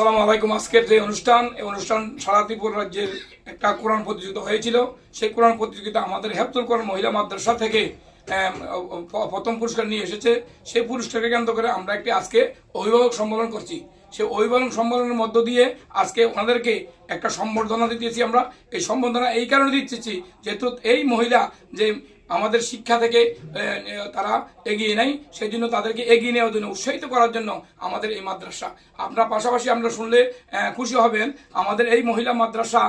সালাম আলাইকুম। আজকের যে অনুষ্ঠান, এই অনুষ্ঠান সারা ত্রিপুরা রাজ্যের একটা কোরআন প্রতিযোগিতা হয়েছিল। সেই কোরআন প্রতিযোগিতা আমাদের হেফতুল কোরআন মহিলা মাদ্রাসা থেকে প্রথম পুরস্কার নিয়ে এসেছে। সেই পুরস্কারকে কেন্দ্র করে আমরা একটি আজকে অভিভাবক সম্মেলন করছি। সেই অভিভাবক সম্মেলনের মধ্য দিয়ে আজকে ওনাদেরকে একটা সম্বর্ধনা দিতেছি আমরা। এই সম্বর্ধনা এই কারণে দিচ্ছি যেহেতু এই মহিলা যে আমাদের শিক্ষা থেকে তারা এগিয়ে নেয় সেই জন্য তাদেরকে এগিয়ে নেওয়ার জন্য, উৎসাহিত করার জন্য আমাদের এই মাদ্রাসা। আপনার পাশাপাশি আমরা শুনলে খুশি হবেন, আমাদের এই মহিলা মাদ্রাসা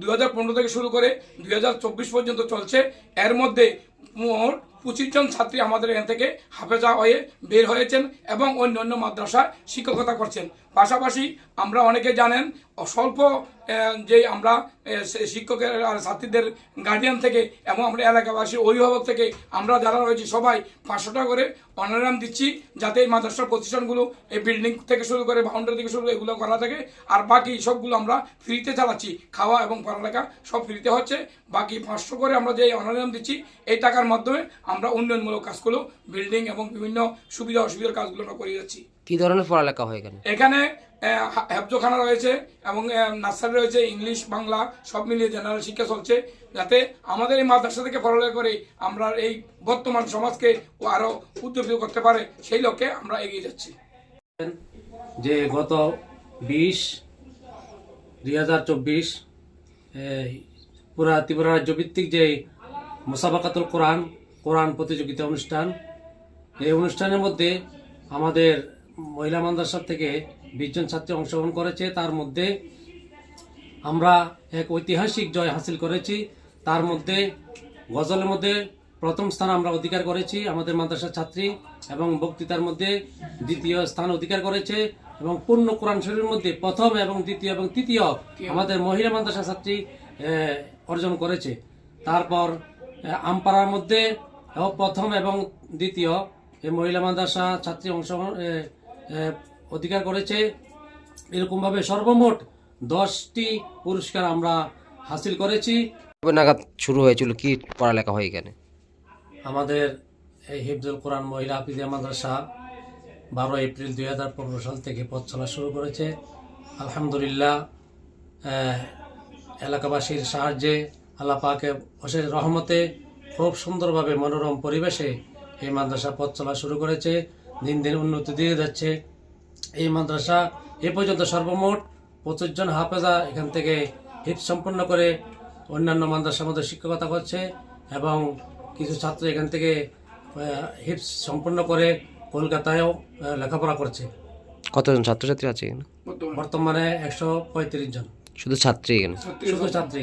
দু হাজার পনেরো থেকে শুরু করে দু হাজার চব্বিশ পর্যন্ত চলছে। এর মধ্যে মোট পঁচিশ জন ছাত্রী আমাদের এখান থেকে হাফেজা হয়ে বের হয়েছেন এবং অন্য অন্য মাদ্রাসায় শিক্ষকতা করছেন। পাশাপাশি আমরা অনেকে জানেন স্বল্প যে আমরা শিক্ষকের আর ছাত্রীদের গার্ডিয়ান থেকে এবং আমরা এলাকাবাসী অভিভাবক থেকে আমরা যারা রয়েছি সবাই পাঁচশো টাকা করে অনারাম দিচ্ছি যাতে এই মাদ্রাসার প্রতিষ্ঠানগুলো এই বিল্ডিং থেকে শুরু করে বাউন্ডারি থেকে শুরু করে এগুলো করা থাকে। আর বাকি সবগুলো আমরা ফ্রিতে চালাচ্ছি। খাওয়া এবং পড়ালেখা সব ফ্রিতে হচ্ছে। বাকি পাঁচশো করে আমরা যে অনারাম দিচ্ছি, এই টাকার মাধ্যমে আমরা উন্নয়নমূলক কাজগুলো বিল্ডিং এবং বিভিন্ন সুবিধা অসুবিধার কাজগুলো আমরা করে যাচ্ছি। কি ধরনের পড়ালেখা হয় এখানে? এখানে হেফজোখানা রয়েছে এবং নার্সারি রয়েছে ইংলিশ বাংলা সব মিলিয়ে জেনারেল শিক্ষা চলছে যাতে আমাদের এই মাদ্রাসা থেকে পড়ালেখা করে আমরা এই বর্তমান সমাজকে আরও উদ্যোগী করতে পারে সেই লক্ষ্যে আমরা এগিয়ে যাচ্ছি। যে গত বিশ দুই হাজার চব্বিশ পুরা ত্রিপুরা রাজ্য ভিত্তিক যে মোসাবাকাতুল কোরআন কোরআন প্রতিযোগিতা অনুষ্ঠান। এই অনুষ্ঠানের মধ্যে আমাদের মহিলা মাদ্রাসা থেকে বিশজন ছাত্রী অংশগ্রহণ করেছে। তার মধ্যে আমরা এক ঐতিহাসিক জয় হাসিল করেছি। তার মধ্যে গজলের মধ্যে প্রথম স্থান আমরা অধিকার করেছি, আমাদের মাদ্রাসার ছাত্রী এবং বক্তৃতার মধ্যে দ্বিতীয় স্থান অধিকার করেছে এবং পূর্ণ কোরআন শরীরের মধ্যে প্রথম এবং দ্বিতীয় এবং তৃতীয় আমাদের মহিলা মাদ্রাসা ছাত্রী অর্জন করেছে। তারপর আমপাড়ার মধ্যে ও প্রথম এবং দ্বিতীয় এই মহিলা মাদ্রাসা ছাত্রী অংশগ্রহণ অধিকার করেছে। এরকমভাবে সর্বমোট দশটি পুরস্কার আমরা হাসিল করেছি। নাগাদ শুরু হয়েছিল? কি পড়ালেখা হয় এখানে? আমাদের এই হিফজুল কোরআন মহিলা হাফিজিয়া মাদ্রাসা বারো এপ্রিল দুই হাজার পনেরো সাল থেকে পথ চলা শুরু করেছে। আলহামদুলিল্লাহ এলাকাবাসীর সাহায্যে আল্লাহ পাকে অশেষ রহমতে খুব সুন্দরভাবে মনোরম পরিবেশে এই মাদ্রাসা পথ চলা শুরু করেছে। দিন দিন উন্নতি দিয়ে যাচ্ছে। এই মাদ্রাসা এ পর্যন্ত সর্বমোট পঁচিশ জন হাফেজা এখান থেকে হিপ সম্পন্ন করে অন্যান্য মাদ্রাসার মধ্যে শিক্ষকতা করছে এবং কিছু ছাত্র এখান থেকে হিপস সম্পন্ন করে কলকাতায়ও লেখাপড়া করছে। কতজন ছাত্রছাত্রী আছে বর্তমানে? বর্তমানে একশো পঁয়ত্রিশ জন। শুধু ছাত্রী এখানে? ছাত্রী। শুধু ছাত্রী।